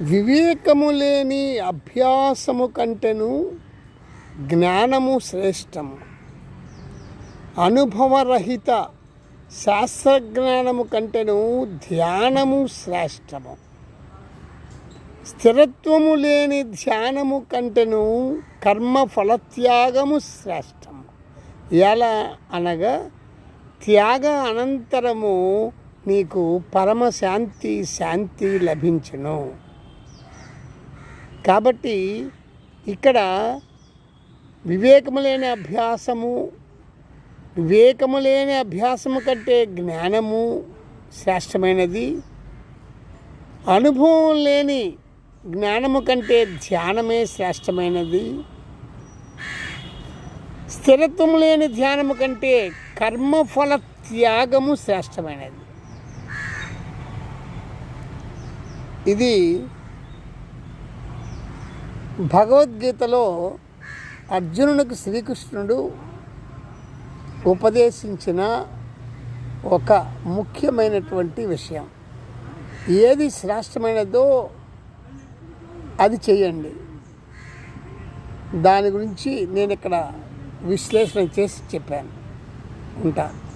వివేకము లేని అభ్యాసము కంటేను జ్ఞానము శ్రేష్టము. అనుభవరహిత శాస్త్రజ్ఞానము కంటేను ధ్యానము శ్రేష్టము. స్థిరత్వము లేని ధ్యానము కంటేను కర్మ ఫలత్యాగము శ్రేష్టము. ఎలా అనగా త్యాగ అనంతరము నీకు పరమశాంతి శాంతి లభించును. కాబట్టి ఇక్కడ వివేకము లేని అభ్యాసము వివేకము లేని అభ్యాసము కంటే జ్ఞానము శ్రేష్టమైనది. అనుభవం లేని జ్ఞానము కంటే ధ్యానమే శ్రేష్టమైనది. స్థిరత్వం లేని ధ్యానము కంటే కర్మఫల త్యాగము శ్రేష్టమైనది. ఇది భగవద్గీతలో అర్జునునికి శ్రీకృష్ణుడు ఉపదేశించిన ఒక ముఖ్యమైనటువంటి విషయం. ఏది శ్రేష్టమైనదో అది చేయండి. దాని గురించి నేను ఇక్కడ విశ్లేషణ చేసి చెప్పాను. ఉంటాను